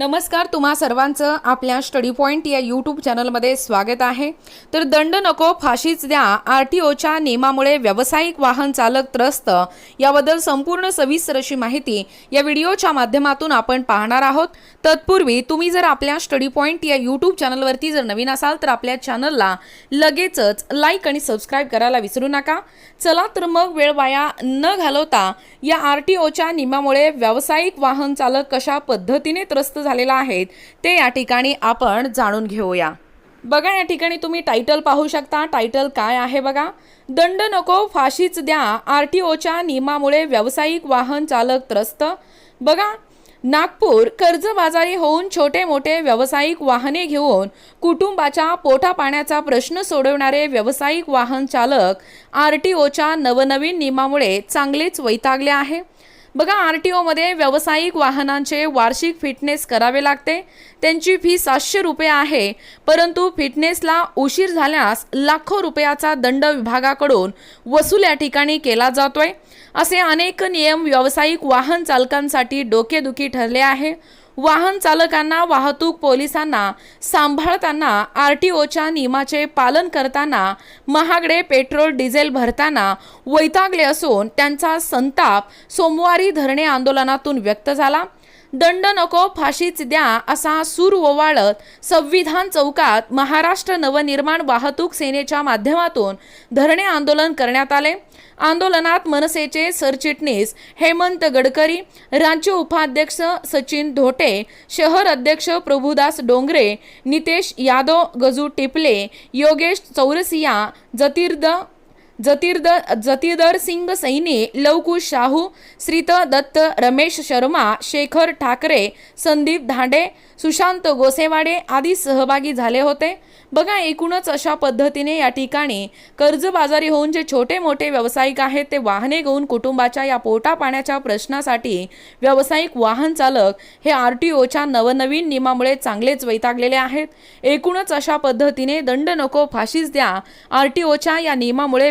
नमस्कार तुम्हा सर्वांचं आपल्या स्टडी पॉईंट या यूट्यूब चॅनलमध्ये स्वागत आहे. तर दंड नको फाशीच द्या आर टी ओच्या नियमामुळे व्यावसायिक वाहन चालक त्रस्त याबद्दल संपूर्ण सविस्तर अशी माहिती या व्हिडिओच्या माध्यमातून आपण पाहणार आहोत. तत्पूर्वी तुम्ही जर आपल्या स्टडी पॉईंट या यूट्यूब चॅनलवरती जर नवीन असाल तर आपल्या चॅनलला लगेचच लाईक आणि सबस्क्राईब करायला विसरू नका. चला तर मग वेळ वाया न घालवता या आर टी ओच्या नियमामुळे व्यावसायिक वाहन चालक कशा पद्धतीने त्रस्त झालेला आहेत ते या ठिकाणी आपण जाणून घेऊया. बघा या ठिकाणी तुम्ही टायटल पाहू शकता. टायटल काय आहे बघा? दंड नको फाशीच द्या. आर टी ओच्या नियमामुळे व्यावसायिक वाहन चालक त्रस्त. बघा नागपूर कर्जबाजारी होऊन छोटे मोठे व्यावसायिक वाहने घेऊन कुटुंबाच्या पोटापाण्याचा प्रश्न सोडवणारे व्यावसायिक वाहन चालक आर टी ओच्या नवनवीन नियमामुळे चांगलेच वैतागले आहे. बघा आर टी ओमध्ये व्यावसायिक वाहनांचे वार्षिक फिटनेस करावे लागते. त्यांची फी सातशे रुपये आहे परंतु फिटनेसला उशीर झाल्यास लाखो रुपयाचा दंड विभागाकडून वसूल या ठिकाणी केला जातोय. असे अनेक नियम व्यावसायिक वाहन चालकांसाठी डोकेदुखी ठरले आहे. वाहन चालकांना वाहतूक पोलिसांना सांभाळताना आर टी ओच्या नियमाचे पालन करताना महागडे पेट्रोल डिझेल भरताना वैतागले असून त्यांचा संताप सोमवारी धरणे आंदोलनातून व्यक्त झाला. दंड नको फाशीच द्या असा सूर ओवाळत संविधान चौकात महाराष्ट्र नवनिर्माण वाहतूक सेनेच्या माध्यमातून धरणे आंदोलन करण्यात आले. आंदोलनात मनसेचे सरचिटणीस हेमंत गडकरी राज्य उपाध्यक्ष सचिन धोटे शहर अध्यक्ष प्रभुदास डोंगरे नितेश यादव गजू टिपले योगेश चौरसिया जतीर्द जतीर्द जतीदर सिंग सैनी लवकुश शाहू श्रीत दत्त रमेश शर्मा शेखर ठाकरे संदीप धांडे सुशांत गोसेवाडे आदी सहभागी झाले होते. बघा एकूणच अशा पद्धतीने या ठिकाणी कर्जबाजारी होऊन जे छोटे मोठे व्यावसायिक आहेत ते वाहने घेऊन कुटुंबाच्या या पोटापाण्याच्या प्रश्नासाठी व्यावसायिक वाहन चालक हे आर टी ओच्या नवनवीन नियमामुळे चांगलेच वैतागलेले आहेत. एकूणच अशा पद्धतीने दंड नको फाशीच द्या आर टी ओच्या या नियमामुळे